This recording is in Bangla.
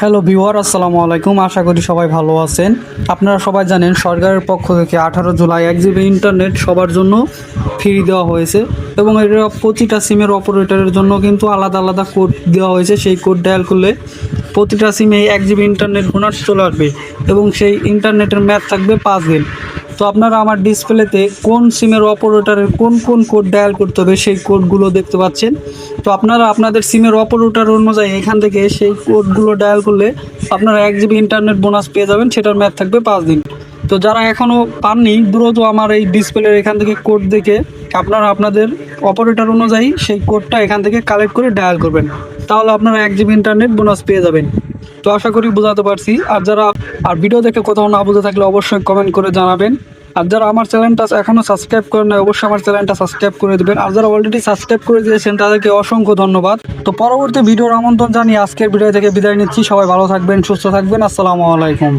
হ্যালো ভিওয়ার আসসালামু আলাইকুম। আশা করি সবাই ভালো আছেন। আপনারা সবাই জানেন সরকারের পক্ষ থেকে আঠারো জুলাই এক জিবি ইন্টারনেট সবার জন্য ফ্রি দেওয়া হয়েছে এবং এটা প্রতিটা সিমের অপারেটরের জন্য কিন্তু আলাদা আলাদা কোড দেওয়া হয়েছে। সেই কোড ডায়াল করলে প্রতিটা সিমে এক জিবি ইন্টারনেট বোনাস চলে আসবে এবং সেই ইন্টারনেটের ম্যাচ থাকবে পাঁচ দিন। তো আপনারা আমার ডিসপ্লেতে কোন সিমের অপারেটারের কোন কোন কোড ডায়াল করতে হবে সেই কোডগুলো দেখতে পাচ্ছেন। তো আপনারা আপনাদের সিমের অপারেটার অনুযায়ী এখান থেকে সেই কোডগুলো ডায়াল করলে আপনারা এক জিবি ইন্টারনেট বোনাস পেয়ে যাবেন, সেটার ম্যাথ থাকবে পাঁচ দিন। তো যারা এখনও পাননি, দ্রুত আমার এই ডিসপ্লের এখান থেকে কোড দেখে আপনারা আপনাদের অপারেটার অনুযায়ী সেই কোডটা এখান থেকে কালেক্ট করে ডায়াল করবেন। তাহলে আপনারা এক জিবি ইন্টারনেট বোনাস পেয়ে যাবেন। তো আশা করি বোঝাতে পারছি। আর যারা আর ভিডিও দেখে কোথাও না বুঝে থাকলে অবশ্যই কমেন্ট করে জানাবেন। আর যারা আমার চ্যানেলটা এখনও সাবস্ক্রাইব করেন না অবশ্যই আমার চ্যানেলটা সাবস্ক্রাইব করে দেবেন। আর যারা অলরেডি সাবস্ক্রাইব করে দিয়েছেন, তাদেরকে অসংখ্য ধন্যবাদ। তো পরবর্তী ভিডিওর আমন্ত্রণ জানিয়ে আজকের ভিডিও থেকে বিদায় নিচ্ছি। সবাই ভালো থাকবেন, সুস্থ থাকবেন। আসসালামু আলাইকুম।